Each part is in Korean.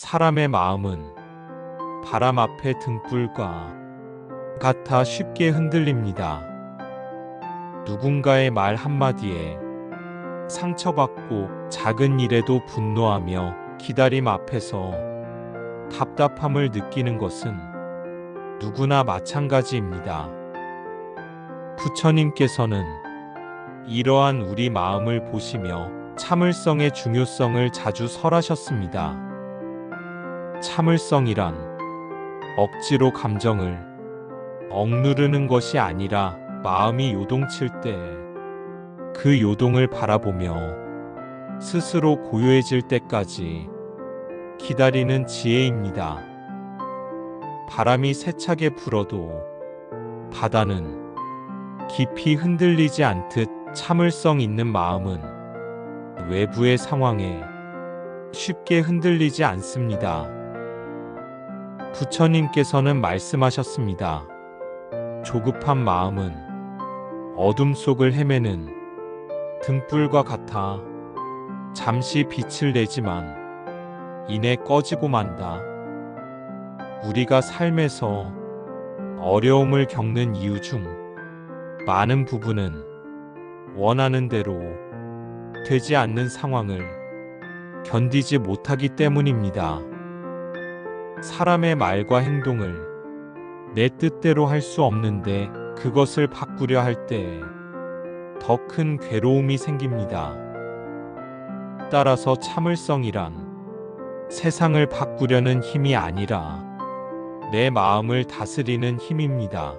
사람의 마음은 바람 앞의 등불과 같아 쉽게 흔들립니다. 누군가의 말 한마디에 상처받고 작은 일에도 분노하며 기다림 앞에서 답답함을 느끼는 것은 누구나 마찬가지입니다. 부처님께서는 이러한 우리 마음을 보시며 참을성의 중요성을 자주 설하셨습니다. 참을성이란 억지로 감정을 억누르는 것이 아니라 마음이 요동칠 때 그 요동을 바라보며 스스로 고요해질 때까지 기다리는 지혜입니다. 바람이 세차게 불어도 바다는 깊이 흔들리지 않듯 참을성 있는 마음은 외부의 상황에 쉽게 흔들리지 않습니다. 부처님께서는 말씀하셨습니다. 조급한 마음은 어둠 속을 헤매는 등불과 같아 잠시 빛을 내지만 이내 꺼지고 만다. 우리가 삶에서 어려움을 겪는 이유 중 많은 부분은 원하는 대로 되지 않는 상황을 견디지 못하기 때문입니다. 사람의 말과 행동을 내 뜻대로 할 수 없는데 그것을 바꾸려 할때더큰 괴로움이 생깁니다. 따라서 참을성이란 세상을 바꾸려는 힘이 아니라 내 마음을 다스리는 힘입니다.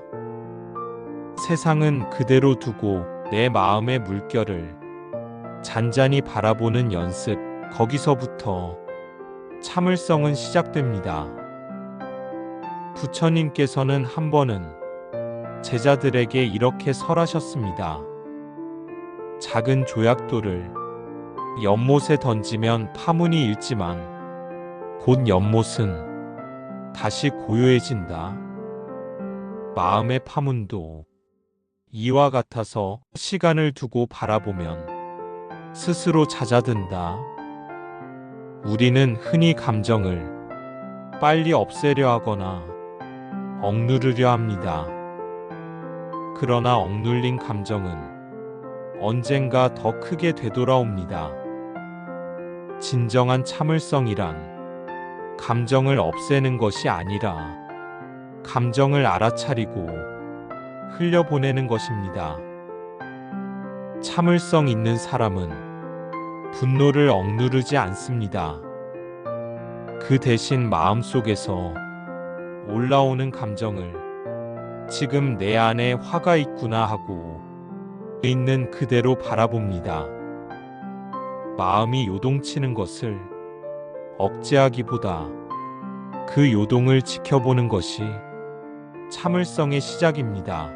세상은 그대로 두고 내 마음의 물결을 잔잔히 바라보는 연습, 거기서부터 참을성은 시작됩니다. 부처님께서는 한 번은 제자들에게 이렇게 설하셨습니다. 작은 조약돌을 연못에 던지면 파문이 일지만 곧 연못은 다시 고요해진다. 마음의 파문도 이와 같아서 시간을 두고 바라보면 스스로 잦아든다. 우리는 흔히 감정을 빨리 없애려 하거나 억누르려 합니다. 그러나 억눌린 감정은 언젠가 더 크게 되돌아옵니다. 진정한 참을성이란 감정을 없애는 것이 아니라 감정을 알아차리고 흘려보내는 것입니다. 참을성 있는 사람은 분노를 억누르지 않습니다. 그 대신 마음속에서 올라오는 감정을 지금 내 안에 화가 있구나 하고 있는 그대로 바라봅니다. 마음이 요동치는 것을 억제하기보다 그 요동을 지켜보는 것이 참을성의 시작입니다.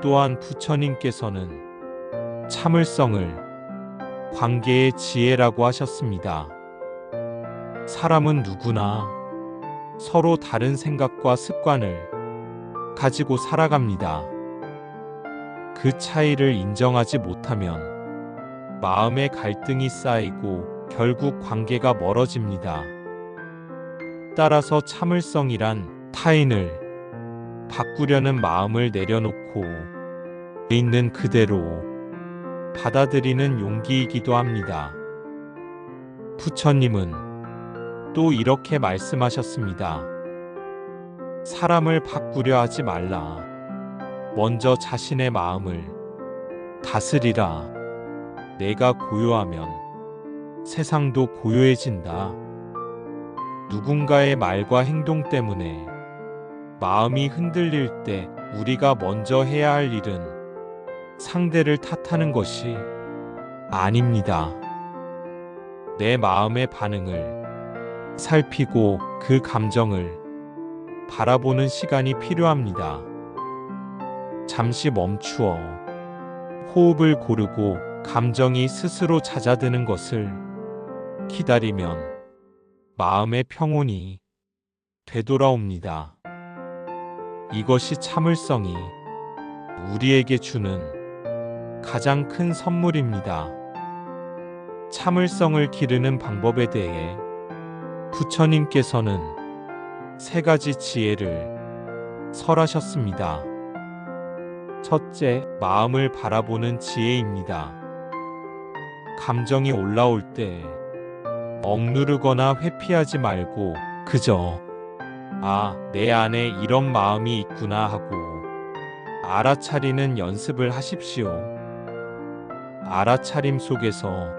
또한 부처님께서는 참을성을 관계의 지혜라고 하셨습니다. 사람은 누구나 서로 다른 생각과 습관을 가지고 살아갑니다. 그 차이를 인정하지 못하면 마음의 갈등이 쌓이고 결국 관계가 멀어집니다. 따라서 참을성이란 타인을 바꾸려는 마음을 내려놓고 있는 그대로 받아들이는 용기이기도 합니다. 부처님은 또 이렇게 말씀하셨습니다. 사람을 바꾸려 하지 말라. 먼저 자신의 마음을 다스리라. 내가 고요하면 세상도 고요해진다. 누군가의 말과 행동 때문에 마음이 흔들릴 때 우리가 먼저 해야 할 일은 상대를 탓하는 것이 아닙니다. 내 마음의 반응을 살피고 그 감정을 바라보는 시간이 필요합니다. 잠시 멈추어 호흡을 고르고 감정이 스스로 잦아드는 것을 기다리면 마음의 평온이 되돌아옵니다. 이것이 참을성이 우리에게 주는 가장 큰 선물입니다. 참을성을 기르는 방법에 대해 부처님께서는 세 가지 지혜를 설하셨습니다. 첫째, 마음을 바라보는 지혜입니다. 감정이 올라올 때 억누르거나 회피하지 말고 그저 아, 내 안에 이런 마음이 있구나 하고 알아차리는 연습을 하십시오. 알아차림 속에서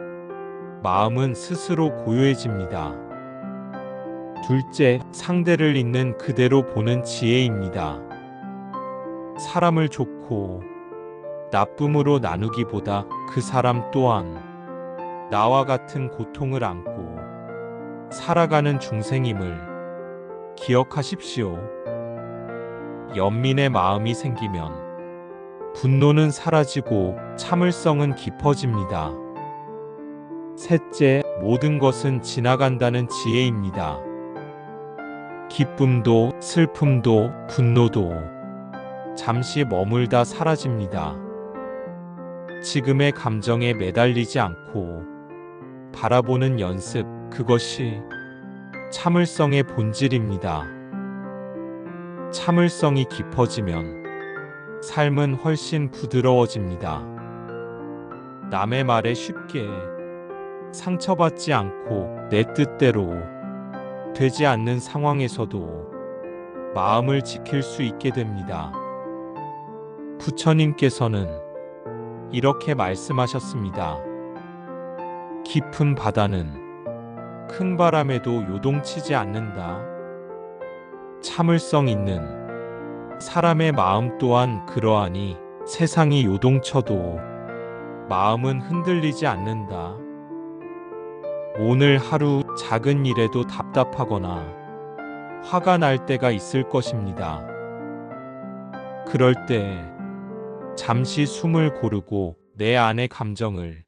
마음은 스스로 고요해집니다. 둘째, 상대를 있는 그대로 보는 지혜입니다. 사람을 좋고 나쁨으로 나누기보다 그 사람 또한 나와 같은 고통을 안고 살아가는 중생임을 기억하십시오. 연민의 마음이 생기면 분노는 사라지고 참을성은 깊어집니다. 셋째, 모든 것은 지나간다는 지혜입니다. 기쁨도 슬픔도 분노도 잠시 머물다 사라집니다. 지금의 감정에 매달리지 않고 바라보는 연습, 그것이 참을성의 본질입니다. 참을성이 깊어지면 삶은 훨씬 부드러워집니다. 남의 말에 쉽게 상처받지 않고 내 뜻대로 되지 않는 상황에서도 마음을 지킬 수 있게 됩니다. 부처님께서는 이렇게 말씀하셨습니다. 깊은 바다는 큰 바람에도 요동치지 않는다. 참을성 있는 사람의 마음 또한 그러하니 세상이 요동쳐도 마음은 흔들리지 않는다. 오늘 하루 작은 일에도 답답하거나 화가 날 때가 있을 것입니다. 그럴 때 잠시 숨을 고르고 내 안의 감정을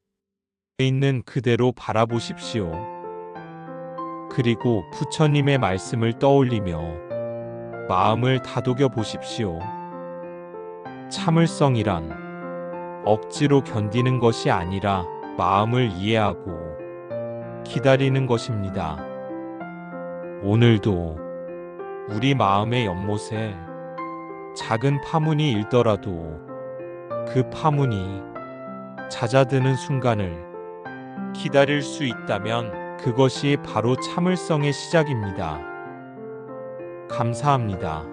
있는 그대로 바라보십시오. 그리고 부처님의 말씀을 떠올리며 마음을 다독여 보십시오. 참을성이란 억지로 견디는 것이 아니라 마음을 이해하고 기다리는 것입니다. 오늘도 우리 마음의 연못에 작은 파문이 일더라도 그 파문이 잦아드는 순간을 기다릴 수 있다면 그것이 바로 참을성의 시작입니다. 감사합니다.